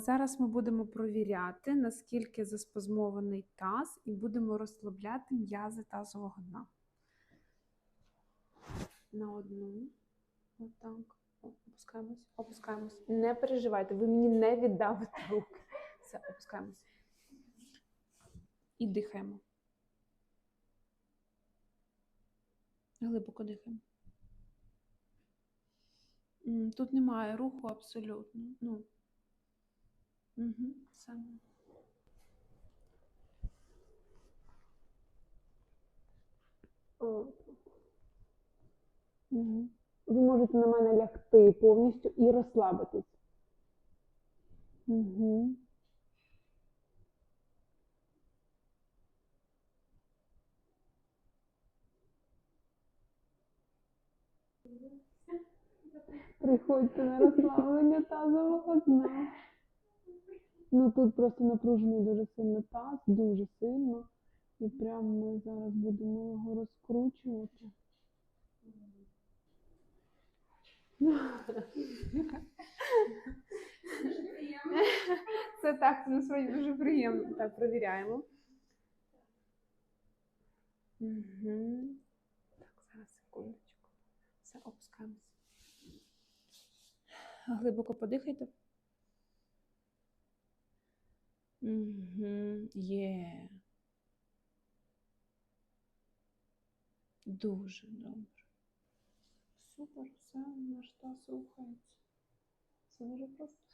Зараз ми будемо провіряти, наскільки заспазмований таз, і будемо розслабляти м'язи тазового дна. На одну. Отак. Опускаємось, опускаємось. Не переживайте, ви мені не віддавите руки. Все, опускаємось. І дихаємо. Глибоко дихаємо. Тут немає руху абсолютно. Ну. Угу, саме. Угу. Ви можете на мене лягти повністю і розслабитись. Угу. Приходьте на розслаблення тазового дна. Ну тут просто напружений дуже сильно таз, дуже сильно. І прямо ми зараз будемо його розкручувати. Це так, це насправді дуже приємно. Так, провіряємо. Угу. Так, зараз секундочку. Все, опускаємося. Глибоко подихайте. Угу. Є. Дуже добре. Супер, все, наш та слухається. Це дуже просто.